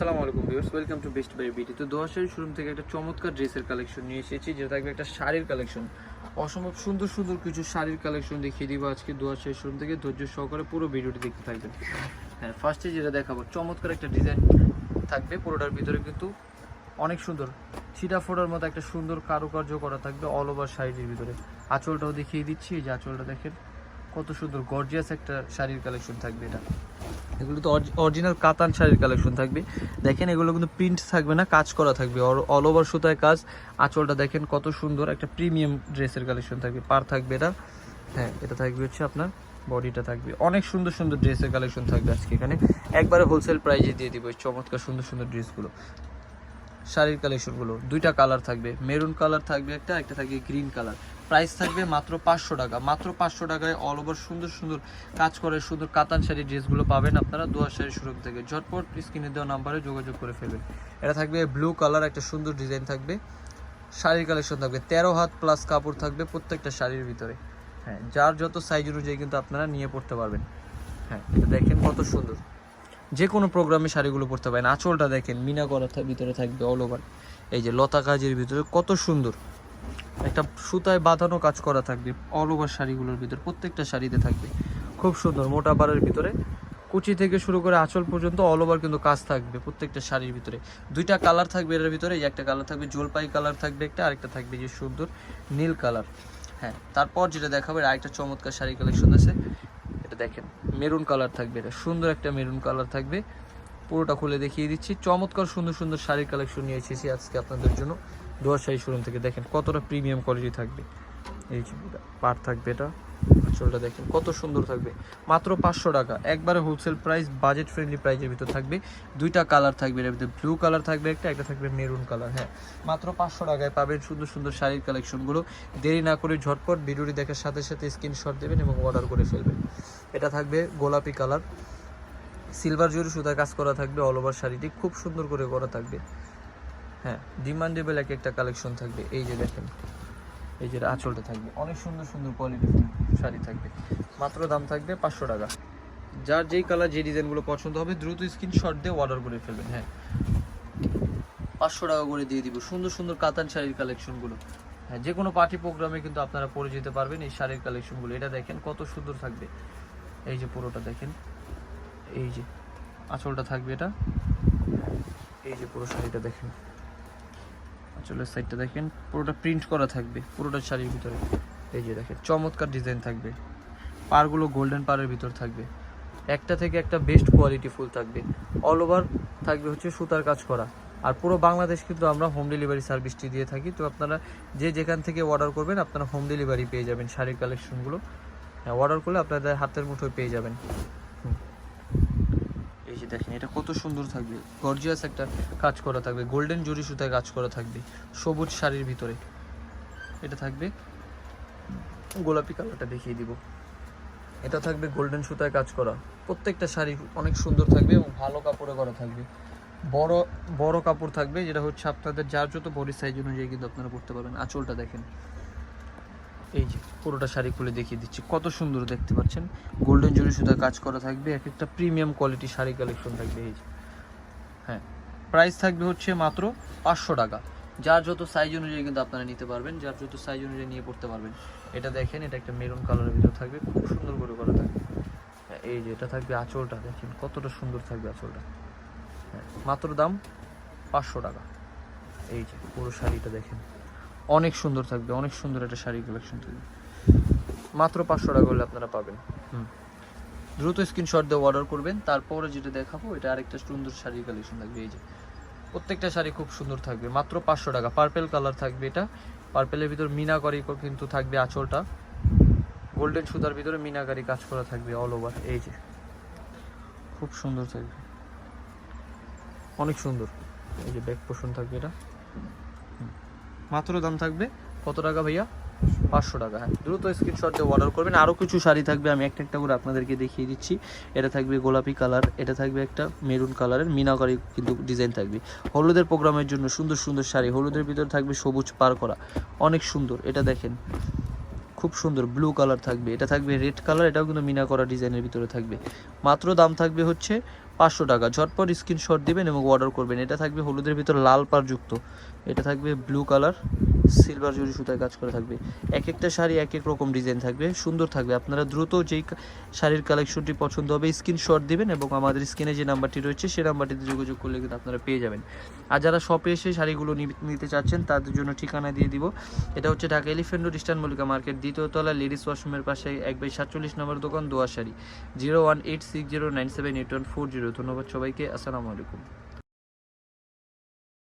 আসসালামু আলাইকুম viewers, welcome to best buy BT তো দোয়াশারি শোরুম থেকে একটা চমৎকার ড্রেসের কালেকশন নিয়ে এসেছি, যেটা থাকবে একটা শাড়ির কালেকশন। অসম্ভব সুন্দর সুন্দর কিছু শাড়ির কালেকশন দেখিয়ে দিব আজকে দোয়াশারি শোরুম থেকে, ধৈর্য সহকারে পুরো ভিডিওটি দেখতে থাকবেন। হ্যাঁ ফার্স্টে যেটা দেখাবো, চমৎকার একটা ডিজাইন থাকবে, পুরোটার ভিতরে কিন্তু অনেক সুন্দর। ছিটা ফোটার মতো একটা সুন্দর কারুকার্য করা থাকবে অল ওভার শাড়িটির ভিতরে। আঁচলটাও দেখিয়ে দিচ্ছি যে আঁচলটা দেখেন। কত সুন্দর গর্জিয়াস একটা শাড়ির কালেকশন থাকবে এটা। এগুলো তো অরিজিনাল কাতান শাড়ির কালেকশন থাকবে। দেখেন, এগুলো কিন্তু প্রিন্ট থাকবে না, কাজ করা থাকবে। অল ওভার সুতায় কাজ। আঁচলটা দেখেন কত সুন্দর, একটা প্রিমিয়াম ড্রেসের কালেকশন থাকবে। পার থাকবে এটা। হ্যাঁ এটা থাকবে হচ্ছে আপনার বডিটা থাকবে। অনেক সুন্দর সুন্দর ড্রেসের কালেকশন থাকবে আজকে এখানে। একবারে হোলসেল প্রাইজে দিয়ে দিব চমৎকার সুন্দর সুন্দর ড্রেসগুলো শাড়ির কালেকশনগুলো দুইটা কালার থাকবে। মেরুন কালার থাকবে একটা একটা থাকবে গ্রিন কালার প্রাইস থাকবে মাত্র পাঁচশো টাকা। মাত্র পাঁচশো টাকায় অল ওভার সুন্দর সুন্দর কাজ করে, সুন্দর কাতান শাড়ির ড্রেসগুলো পাবেন আপনারা দোয়া শাড়ির শুরু থেকে। ঝটপট স্ক্রিনে দেওয়া নাম্বারে যোগাযোগ করে ফেলবেন। এটা থাকবে ব্লু কালার একটা সুন্দর ডিজাইন থাকবে। শাড়ির কালেকশন থাকবে। তেরো হাত প্লাস কাপড় থাকবে প্রত্যেকটা শাড়ির ভিতরে। হ্যাঁ যার যত সাইজ অনুযায়ী কিন্তু আপনারা নিয়ে পড়তে পারবেন। হ্যাঁ এটা দেখেন কত সুন্দর। যে কোনো প্রোগ্রামে শাড়িগুলো পরতে পারেন। আঁচলটা দেখেন, মিনা করা ভিতরে থাকবে অল ওভার এই যে লতা কাজের ভিতরে কত সুন্দর। একটা সুতায় বাঁধানো কাজ করা থাকবে অল ওভার শাড়িগুলোর ভিতরে, প্রত্যেকটা শাড়িতে থাকবে। খুব সুন্দর, মোটা পাড়ের ভিতরে। কুচি থেকে শুরু করে আঁচল পর্যন্ত অল ওভার কিন্তু কাজ থাকবে প্রত্যেকটা শাড়ির ভিতরে। দুইটা কালার থাকবে এর ভিতরে একটা কালার থাকবে জলপাই কালার থাকবে একটা, আরেকটা থাকবে যে সুন্দর নীল কালার হ্যাঁ তারপর যেটা দেখাবে আরেকটা চমৎকার শাড়ি কালেকশন আছে। এটা দেখেন মেরুন কালার থাকবে এটা, সুন্দর একটা মেরুন কালার থাকবে। পুরোটা খুলে দেখিয়ে দিচ্ছি। চমৎকার সুন্দর সুন্দর শাড়ির কালেকশন নিয়ে এসেছি আজকে আপনাদের জন্য। দোয়া শাড়ি শোরুম থেকে। দেখেন কতটা প্রিমিয়াম কোয়ালিটি থাকবে। এই পার থাকবে এটা। আঁচলটা দেখেন কত সুন্দর থাকবে। মাত্র পাঁচশো টাকা। একবারে হোলসেল প্রাইস বাজেট ফ্রেন্ডলি প্রাইসের ভিতর থাকবে। দুইটা কালার থাকবে, এর ভিতরে ব্লু কালার থাকবে একটা একটা থাকবে মেরুন কালার হ্যাঁ। মাত্র পাঁচশো টাকায় পাবেন সুন্দর সুন্দর শাড়ির কালেকশনগুলো দেরি না করে ঝটপট ভিডিওটি দেখার সাথে সাথে স্ক্রিনশট দেবেন এবং অর্ডার করে ফেলবেন। এটা থাকবে গোলাপি কালার সিলভার জরি সুতা কাজ করা থাকবে অল ওভার শাড়িটি। খুব সুন্দর করে করা থাকবে। হ্যাঁ ডিমান্ডেবল এক একটা কালেকশন থাকবে। এই যে দেখেন, এই যে আঁচলটা থাকবে। অনেক সুন্দর সুন্দর কোয়ালিটি শাড়ি থাকবে। মাত্র দাম থাকবে পাঁচশো টাকা। যার যেই কালার যে ডিজাইনগুলো পছন্দ হবে, দ্রুত স্ক্রিনশট দিয়ে অর্ডার করে ফেলবেন। হ্যাঁ পাঁচশো টাকা করে দিয়ে দিব। সুন্দর সুন্দর কাতান শাড়ির কালেকশনগুলো হ্যাঁ যে কোনো পার্টি প্রোগ্রামে কিন্তু আপনারা পরে যেতে পারবেন এই শাড়ির কালেকশনগুলো এটা দেখেন কত সুন্দর থাকবে। এই যে পুরোটা দেখেন, এই যে আঁচলটা থাকবে এটা। এই যে পুরো শাড়িটা দেখেন। আঁচলের সাইডটা দেখেন। পুরোটা প্রিন্ট করা থাকবে, পুরোটা শাড়ির ভিতরে। এই যে দেখেন, চমৎকার ডিজাইন থাকবে। পারগুলো গোল্ডেন পারের ভিতর থাকবে। একটা থেকে একটা বেস্ট কোয়ালিটি ফুল থাকবে। অল ওভার থাকবে হচ্ছে সুতার কাজ করা। আর পুরো বাংলাদেশ কিন্তু আমরা হোম ডেলিভারি সার্ভিসটি দিয়ে থাকি। তো আপনারা যে যেখান থেকে অর্ডার করবেন, আপনারা হোম ডেলিভারি পেয়ে যাবেন শাড়ির কালেকশনগুলো হ্যাঁ অর্ডার করলে আপনাদের হাতের মুঠোয় পেয়ে যাবেন। যে দেখেন এটা কত সুন্দর থাকবে। গর্জিয়াস একটা কাজ করা থাকবে গোল্ডেন জরি সুতায় কাজ করা থাকবে, সবুজ শাড়ির ভিতরে। এটা থাকবে, গোলাপি কালারটা দেখিয়ে দিব। এটা থাকবে গোল্ডেন সুতায় কাজ করা। প্রত্যেকটা শাড়ি অনেক সুন্দর থাকবে এবং ভালো কাপড়ে করা থাকবে। বড় বড় কাপড় থাকবে, যেটা হচ্ছে আপনাদের যার যত বডি সাইজ অনুযায়ী কিন্তু আপনারা পড়তে পারবেন। আঁচলটা দেখেন। এই যে পুরোটা শাড়ি খুলে দেখিয়ে দিচ্ছি। কত সুন্দর দেখতে পাচ্ছেন। গোল্ডেন জরি সুতা কাজ করা থাকবে এক একটা প্রিমিয়াম কোয়ালিটি শাড়ি কালেকশন থাকবে এই যে। হ্যাঁ প্রাইস থাকবে হচ্ছে মাত্র পাঁচশো টাকা। যার যত সাইজ অনুযায়ী কিন্তু আপনারা নিতে পারবেন যার যত সাইজ অনুযায়ী নিয়ে পড়তে পারবেন। এটা দেখেন এটা একটা মেরুন কালারের ভিতর থাকবে খুব সুন্দর করে করা থাকবে। হ্যাঁ, এই যে এটা থাকবে আঁচলটা দেখেন কতটা সুন্দর থাকবে আঁচলটা। হ্যাঁ মাত্র দাম পাঁচশো টাকা। এই যে পুরো শাড়িটা দেখেন। অনেক সুন্দর থাকবে, অনেক সুন্দর একটা শাড়ি কালেকশন থাকবে। মাত্র পাঁচশো টাকা হলে আপনারা পাবেন। হুম। দ্রুত স্ক্রিনশট দিয়ে অর্ডার করবেন, তারপরে যেটা দেখাবো, এটা আরেকটা সুন্দর শাড়ির কালেকশন থাকবে, এই যে। প্রত্যেকটা শাড়ি খুব সুন্দর থাকবে, মাত্র পাঁচশো টাকা। পার্পেল কালার থাকবে এটা পার্পেলের ভিতর মিনাকারি কিন্তু থাকবে আঁচলটা। গোল্ডেন সুতার ভিতরে মিনাকারি কাজ করা থাকবে অল ওভার এই যে। খুব সুন্দর থাকবে। অনেক সুন্দর। এই যে ব্যাক পোষণ থাকবে এটা। মাত্র দাম থাকবে কত টাকা ভাইয়া? পাঁচশো টাকা হ্যাঁ। দ্রুত স্ক্রিনশট দিয়ে অর্ডার করবেন। আরও কিছু শাড়ি থাকবে, আমি একটা একটা করে আপনাদেরকে দেখিয়ে দিচ্ছি। এটা থাকবে গোলাপি কালার এটা থাকবে একটা মেরুন কালারের মিনাকারি কিন্তু ডিজাইন থাকবে। হলুদের প্রোগ্রামের জন্য সুন্দর সুন্দর শাড়ি। হলুদের ভিতরে থাকবে সবুজ পার করা। অনেক সুন্দর, এটা দেখেন। খুব সুন্দর ব্লু কালার থাকবে। এটা থাকবে রেড কালার এটাও কিন্তু মিনা করা ডিজাইনের ভিতরে থাকবে। মাত্র দাম থাকবে হচ্ছে পাঁচশো টাকা। ঝটপট স্ক্রিনশট দেবেন এবং অর্ডার করবেন। এটা থাকবে হলুদের ভিতর লাল পার যুক্ত এটা থাকবে ব্লু কালার সিলভার জুড়ি সুতায় কাজ করা থাকবে। এক একটা শাড়ি এক এক রকম ডিজাইন থাকবে, সুন্দর থাকবে। আপনারা দ্রুত যেই শাড়ির কালেকশনটি পছন্দ হবে স্ক্রিনশট দিবেন এবং আমাদের স্ক্রিনে যে নাম্বারটি রয়েছে সেই নাম্বারটিতে যোগাযোগ করলে কিন্তু আপনারা পেয়ে যাবেন। আর যারা শপে এসে শাড়িগুলো নিতে চাচ্ছেন, তাদের জন্য ঠিকানা দিয়ে দিব। এটা হচ্ছে Dhaka Elephant Road Eastern Mallika market দ্বিতীয় তলা লেডিস ওয়াশরুমের পাশে এক বাই সাতচল্লিশ নম্বর দোকান, Doa sari. Zero one eight six zero nine seven eight one four zero ধন্যবাদ সবাইকে, আসসালামু আলাইকুম।